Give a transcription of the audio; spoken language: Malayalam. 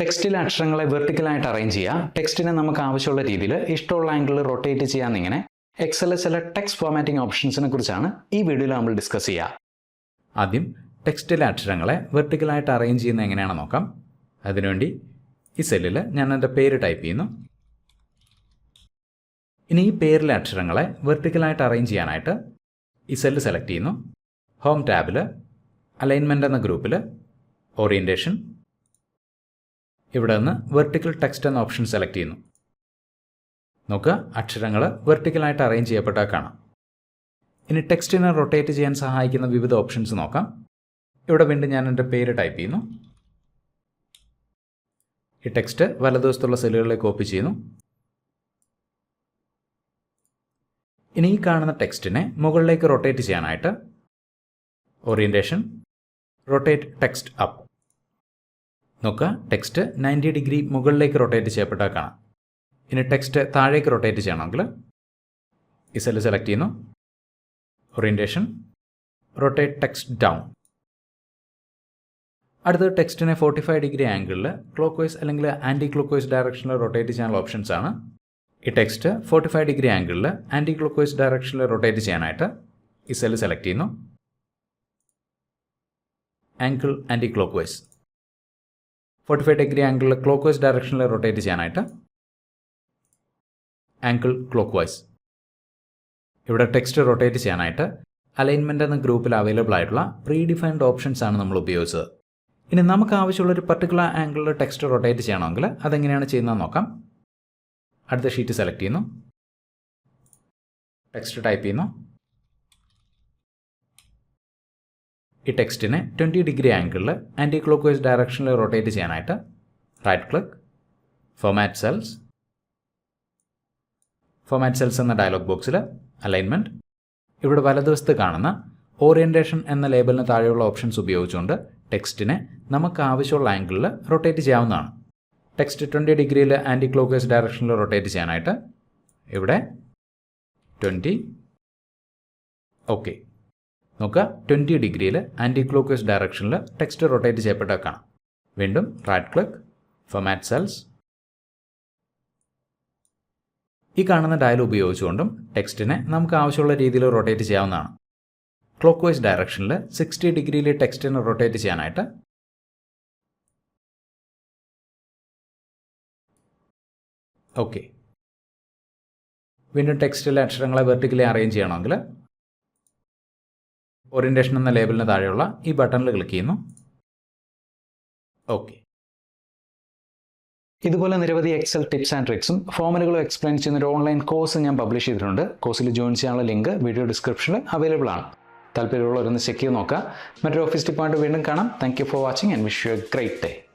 ടെക്സ്റ്റിലെ അക്ഷരങ്ങളെ വെർട്ടിക്കലായിട്ട് അറേഞ്ച് ചെയ്യുക. ടെക്സ്റ്റിനെ നമുക്ക് ആവശ്യമുള്ള രീതിയിൽ ഇഷ്ടമുള്ള ആംഗിളിൽ റൊട്ടേറ്റ് ചെയ്യാന്നിങ്ങനെ എക്സലിലെ ചില ടെക്സ്റ്റ് ഫോർമാറ്റിംഗ് ഓപ്ഷൻസിനെ കുറിച്ചാണ് ഈ വീഡിയോയിൽ നമ്മൾ ഡിസ്കസ് ചെയ്യുക ആദ്യം ടെക്സ്റ്റിലെ അക്ഷരങ്ങളെ വെർട്ടിക്കലായിട്ട് അറേഞ്ച് ചെയ്യുന്നത് എങ്ങനെയാണെന്ന് നോക്കാം. അതിനുവേണ്ടി ഈ സെല്ലിൽ ഞാൻ എന്റെ പേര് ടൈപ്പ് ചെയ്യുന്നു. ഇനി ഈ പേരിലെ അക്ഷരങ്ങളെ വെർട്ടിക്കലായിട്ട് അറേഞ്ച് ചെയ്യാനായിട്ട് ഈ സെല്ല് സെലക്ട് ചെയ്യുന്നു. ഹോം ടാബിൽ അലൈൻമെന്റ് എന്ന ഗ്രൂപ്പിൽ ഓറിയന്റേഷൻ ഇവിടെ നിന്ന് വെർട്ടിക്കൽ ടെക്സ്റ്റ് എന്ന ഓപ്ഷൻ സെലക്ട് ചെയ്യുന്നു. നോക്കുക അക്ഷരങ്ങൾ വെർട്ടിക്കലായിട്ട് അറേഞ്ച് ചെയ്യപ്പെട്ടാൽ കാണാം. ഇനി ടെക്സ്റ്റിനെ റൊട്ടേറ്റ് ചെയ്യാൻ സഹായിക്കുന്ന വിവിധ ഓപ്ഷൻസ് നോക്കാം. ഇവിടെ വീണ്ടും ഞാൻ എന്റെ പേര് ടൈപ്പ് ചെയ്യുന്നു. ഈ ടെക്സ്റ്റ് വലതുവശത്തുള്ള സെല്ലുകളിലേക്ക് കോപ്പി ചെയ്യുന്നു. ഇനി ഈ കാണുന്ന ടെക്സ്റ്റിനെ മുകളിലേക്ക് റൊട്ടേറ്റ് ചെയ്യാനായിട്ട് ഓറിയന്റേഷൻ റൊട്ടേറ്റ് ടെക്സ്റ്റ് അപ്പ് നോക്കുക. ടെക്സ്റ്റ് നയന്റി ഡിഗ്രി മുകളിലേക്ക് റൊട്ടേറ്റ് ചെയ്യപ്പെട്ടാൽ കാണാം. ഇനി ടെക്സ്റ്റ് താഴേക്ക് റൊട്ടേറ്റ് ചെയ്യണമെങ്കിൽ ഈ സെല്ല് സെലക്ട് ചെയ്യുന്നു. ഓറിയന്റേഷൻ റൊട്ടേറ്റ് ടെക്സ്റ്റ് ഡൗൺ അടുത്തത് ടെക്സ്റ്റിനെ ഫോർട്ടി ഫൈവ് ഡിഗ്രി ആംഗിളിൽ ക്ലോക്ക് വൈസ് അല്ലെങ്കിൽ ആന്റി ക്ലോക്ക് വൈസ് ഡയറക്ഷനിൽ റൊട്ടേറ്റ് ചെയ്യാനുള്ള ഓപ്ഷൻസ് ആണ്. ഈ ടെക്സ്റ്റ് ഫോർട്ടി ഫൈവ് ഡിഗ്രി ആംഗിളിൽ ആന്റി ക്ലോക്ക് വൈസ് ഡയറക്ഷനിൽ റൊട്ടേറ്റ് ചെയ്യാനായിട്ട് ഈ സെല്ല് സെലക്ട് ചെയ്യുന്നു. Angle anticlockwise forty five degree ആംഗിളിൽ ക്ലോക്ക് വൈസ് ഡയറക്ഷനിൽ റൊട്ടേറ്റ് ചെയ്യാനായിട്ട് ആംഗിൾ ക്ലോക്ക് വൈസ് ഇവിടെ ടെക്സ്റ്റ് റൊട്ടേറ്റ് ചെയ്യാനായിട്ട് അലൈൻമെന്റ് എന്ന ഗ്രൂപ്പിൽ അവൈലബിൾ ആയിട്ടുള്ള പ്രീ ഡിഫൈൻഡ് ഓപ്ഷൻസ് ആണ് നമ്മൾ ഉപയോഗിച്ചത്. ഇനി നമുക്ക് ആവശ്യമുള്ള ഒരു പർട്ടിക്കുലർ ആംഗിളിൽ ടെക്സ്റ്റ് റൊട്ടേറ്റ് ചെയ്യണമെങ്കിൽ അതെങ്ങനെയാണ് ചെയ്യുന്നത് നോക്കാം. അടുത്ത ഷീറ്റ് സെലക്ട് ചെയ്യുന്നു. ടെക്സ്റ്റ് ടൈപ്പ് ചെയ്യുന്നു. ഈ ടെക്സ്റ്റിനെ ട്വന്റി ഡിഗ്രി ആംഗിളിൽ ആന്റി ക്ലോക്ക് വൈസ് ഡയറക്ഷനിൽ റൊട്ടേറ്റ് ചെയ്യാനായിട്ട് right click format cells format cells എന്ന ഡയലോഗ് ബോക്സിൽ അലൈൻമെന്റ് ഇവിടെ വലതുവശത്ത് കാണുന്ന ഓറിയന്റേഷൻ എന്ന ലേബലിന് താഴെയുള്ള ഓപ്ഷൻസ് ഉപയോഗിച്ചുകൊണ്ട് ടെക്സ്റ്റിനെ നമുക്ക് ആവശ്യമുള്ള ആംഗിളിൽ റൊട്ടേറ്റ് ചെയ്യാവുന്നതാണ്. ടെക്സ്റ്റ് ട്വന്റി ഡിഗ്രിയിൽ ആന്റി ക്ലോക്ക് വൈസ് ഡയറക്ഷനിൽ റൊട്ടേറ്റ് ചെയ്യാനായിട്ട് ഇവിടെ ട്വന്റി ഓക്കെ നോക്കുക. ട്വന്റി ഡിഗ്രിയിൽ ആന്റി ക്ലോക്ക് വൈസ് ഡയറക്ഷനിൽ ടെക്സ്റ്റ് റൊട്ടേറ്റ് ചെയ്യപ്പെട്ട കാണാം. വീണ്ടും റൈറ്റ് ക്ലിക്ക് ഫൊമാറ്റ് സെൽസ് ഈ കാണുന്ന ഡയൽ ഉപയോഗിച്ചുകൊണ്ടും ടെക്സ്റ്റിനെ നമുക്ക് ആവശ്യമുള്ള രീതിയിൽ റൊട്ടേറ്റ് ചെയ്യാവുന്നതാണ്. ക്ലോക്ക് വൈസ് ഡയറക്ഷനിൽ സിക്സ്റ്റി ഡിഗ്രിയിൽ ടെക്സ്റ്റിനെ റൊട്ടേറ്റ് ചെയ്യാനായിട്ട്. ഓക്കെ വീണ്ടും ടെക്സ്റ്റിലെ അക്ഷരങ്ങളെ വെർട്ടിക്കലി അറേഞ്ച് ചെയ്യണമെങ്കിൽ ഓറിയന്റേഷൻ എന്ന ലേബലിന് താഴെയുള്ള ഈ ബട്ടണിൽ ക്ലിക്ക് ചെയ്യുന്നു. ഓക്കെ ഇതുപോലെ നിരവധി എക്സൽ ടിപ്സ് ആൻഡ് ട്രിക്സും ഫോമുകളും എക്സ്പ്ലെയിൻ ചെയ്യുന്ന ഒരു ഓൺലൈൻ കോഴ്സ് ഞാൻ പബ്ലിഷ് ചെയ്തിട്ടുണ്ട്. കോഴ്സിൽ ജോയിൻ ചെയ്യാനുള്ള ലിങ്ക് വീഡിയോ ഡിസ്ക്രിപ്ഷനിൽ അവൈലബിൾ ആണ്. താല്പര്യമുള്ളവരൊന്ന് ചെക്ക് ചെയ്ത് നോക്കുക. മറ്റൊരു ഓഫീസ് ഡിപ്പാർട്ട്മെന്റ് വീണ്ടും കാണാം. Thank you for watching and wish you a great day